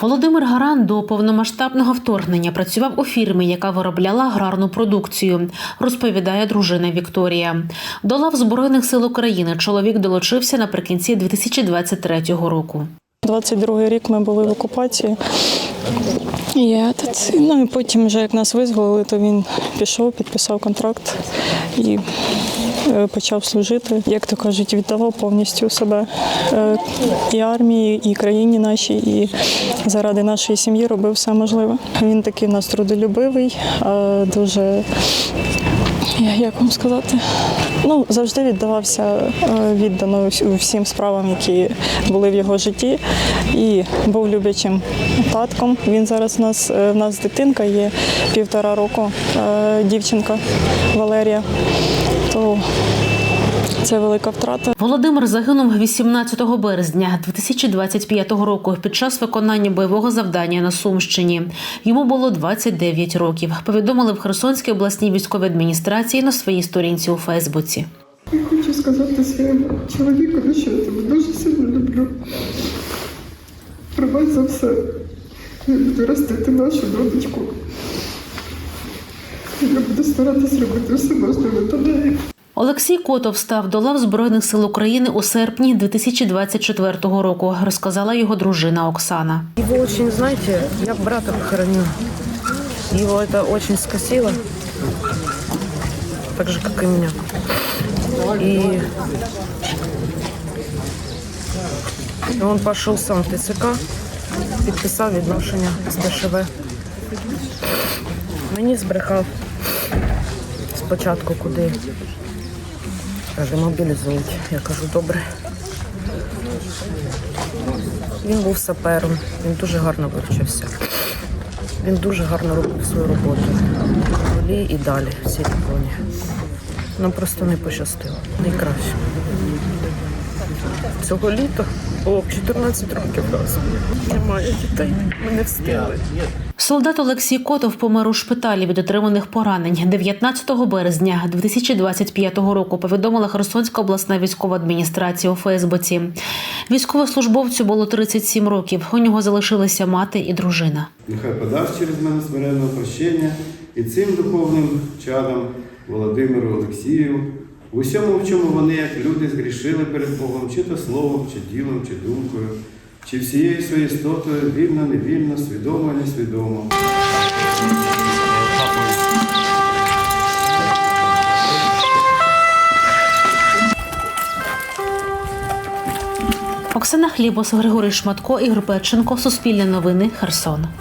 Володимир Гаран до повномасштабного вторгнення працював у фірмі, яка виробляла аграрну продукцію, розповідає дружина Вікторія. До лав Збройних сил України чоловік долучився наприкінці 2023 року. 22-й рік ми були в окупації. І, ну, і потім, вже як нас визволили, то він пішов, підписав контракт і е, почав служити. Як то кажуть, віддавав повністю себе е, і армії, і країні нашій, і заради нашої сім'ї робив все можливе. Він такий у нас трудолюбивий, е, дуже як вам сказати, ну завжди віддавався е, віддано всім справам, які були в його житті, і був люблячим татком. Він зараз у нас е, в нас дитинка є півтора року, е, дівчинка Валерія. То це велика втрата. Володимир загинув 18 березня 2025 року під час виконання бойового завдання на Сумщині. Йому було 29 років. Повідомили в Херсонській обласній військовій адміністрації на своїй сторінці у Фейсбуці. Я хочу сказати своєму чоловіку, що я тебе дуже сильно люблю. Пробач за все. Я буду ростити нашу донечку. Я буду старатися робити все можливе. Олексій Котов став до лав Збройних сил України у серпні 2024 року, розказала його дружина Оксана. Его очень, знаете, я брата похоронила. Его это очень скосило. Так же, как и меня. И он пошел сам в ТЦК, підписав відношення з ДШВ. Мені збрехав спочатку куди. Каже, мобілізують. Я кажу, добре. Він був сапером, він дуже гарно вивчився. Він дуже гарно робив свою роботу. Волі і далі, в Сіріконі. Нам просто не пощастило. Найкраще. Цього літа було 14 років разом. Немає дітей, ми не встигли. Солдат Олексій Котов помер у шпиталі від отриманих поранень 19 березня 2025 року. Повідомила Херсонська обласна військова адміністрація у Фейсбуці. Військовослужбовцю було 37 років. У нього залишилися мати і дружина. Нехай подасть через мене смиренне прощення і цим духовним чадам Володимиру Олексію, в усьому, в чому вони, як люди, згрішили перед Богом, чи то словом, чи ділом, чи думкою, чи всією своєю істотою, вільно, невільно, свідомо, несвідомо. Оксана Хлібос, Григорій Шматко, Ігор Печенко, Суспільне новини, Херсон.